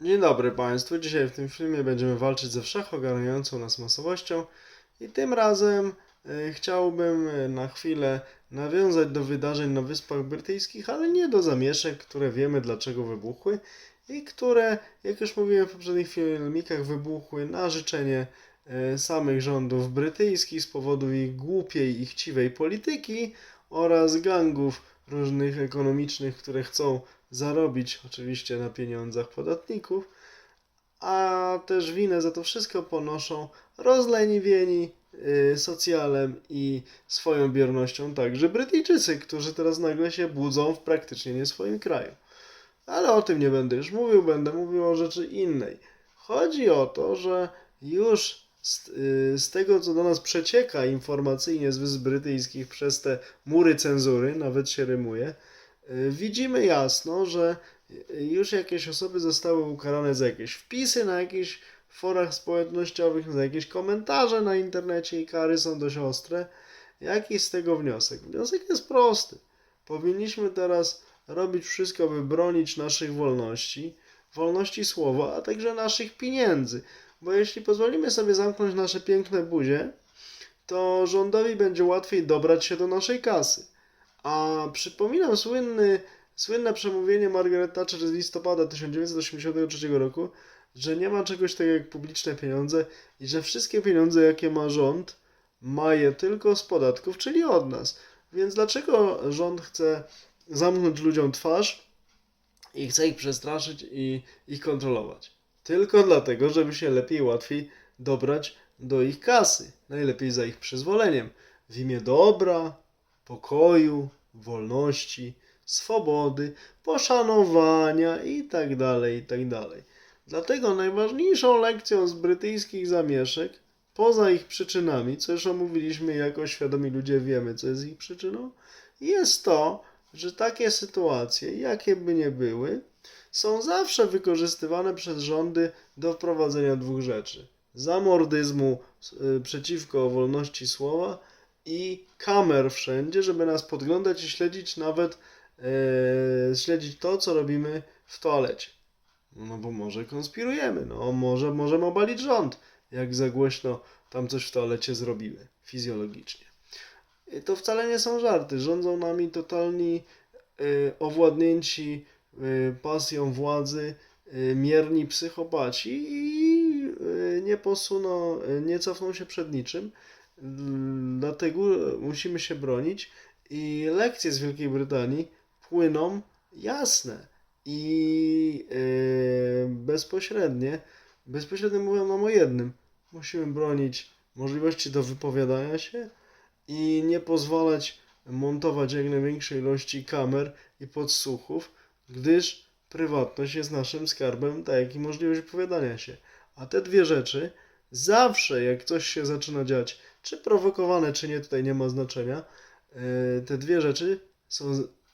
Dzień dobry Państwu. Dzisiaj w tym filmie będziemy walczyć ze wszechogarniającą nas masowością i tym razem e, chciałbym e, na chwilę nawiązać do wydarzeń na Wyspach Brytyjskich, ale nie do zamieszek, które wiemy dlaczego wybuchły i które, jak już mówiłem w poprzednich filmikach, wybuchły na życzenie e, samych rządów brytyjskich z powodu ich głupiej i chciwej polityki oraz gangów różnych ekonomicznych, które chcą zarobić oczywiście na pieniądzach podatników, a też winę za to wszystko ponoszą rozleniwieni y, socjalem i swoją biernością także Brytyjczycy, którzy teraz nagle się budzą w praktycznie nie swoim kraju. Ale o tym nie będę już mówił, będę mówił o rzeczy innej. Chodzi o to, że już z, y, z tego, co do nas przecieka informacyjnie z Wysp Brytyjskich przez te mury cenzury, nawet się rymuje, widzimy jasno, że y, już jakieś osoby zostały ukarane za jakieś wpisy na jakichś forach społecznościowych, za jakieś komentarze na internecie i kary są dość ostre. Jaki z tego wniosek? Wniosek jest prosty. Powinniśmy teraz robić wszystko, by bronić naszych wolności, wolności słowa, a także naszych pieniędzy. Bo jeśli pozwolimy sobie zamknąć nasze piękne buzie, to rządowi będzie łatwiej dobrać się do naszej kasy. A przypominam słynny, słynne przemówienie Margaret Thatcher z listopada 1983 roku, że nie ma czegoś takiego jak publiczne pieniądze i że wszystkie pieniądze, jakie ma rząd, ma je tylko z podatków, czyli od nas. Więc dlaczego rząd chce zamknąć ludziom twarz i chce ich przestraszyć i ich kontrolować? Tylko dlatego, żeby się lepiej, łatwiej dobrać do ich kasy. Najlepiej za ich przyzwoleniem. W imię dobra, pokoju, wolności, swobody, poszanowania itd. itd. Dlatego najważniejszą lekcją z brytyjskich zamieszek, poza ich przyczynami, co już omówiliśmy, jako świadomi ludzie wiemy, co jest ich przyczyną, jest to, że takie sytuacje, jakie by nie były, są zawsze wykorzystywane przez rządy do wprowadzenia dwóch rzeczy: zamordyzmu y, przeciwko wolności słowa i kamer wszędzie, żeby nas podglądać i śledzić nawet e, śledzić to, co robimy w toalecie. No bo może konspirujemy, no może możemy obalić rząd, jak za głośno tam coś w toalecie zrobimy, fizjologicznie. I to wcale nie są żarty. Rządzą nami totalni y, owładnięci y, pasją władzy, y, mierni psychopaci i nie posuną, nie cofną się przed niczym. Dlatego musimy się bronić i lekcje z Wielkiej Brytanii płyną jasne i y, bezpośrednie. Bezpośrednio mówią nam o jednym. Musimy bronić możliwości do wypowiadania się i nie pozwalać montować jak największej ilości kamer i podsłuchów, gdyż prywatność jest naszym skarbem, tak jak i możliwość wypowiadania się. A te dwie rzeczy zawsze, jak coś się zaczyna dziać, czy prowokowane, czy nie, tutaj nie ma znaczenia, e, te dwie rzeczy są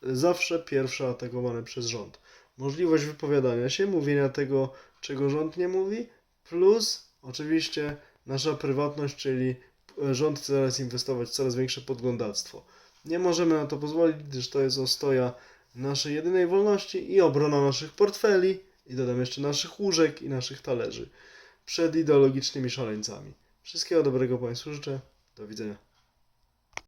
zawsze pierwsze atakowane przez rząd. Możliwość wypowiadania się, mówienia tego, czego rząd nie mówi, plus oczywiście nasza prywatność, czyli e, rząd chce teraz inwestować w coraz większe podglądactwo. Nie możemy na to pozwolić, gdyż to jest ostoja naszej jedynej wolności i obrona naszych portfeli i dodam jeszcze naszych łóżek i naszych talerzy przed ideologicznymi szaleńcami. Wszystkiego dobrego Państwu życzę. Do widzenia.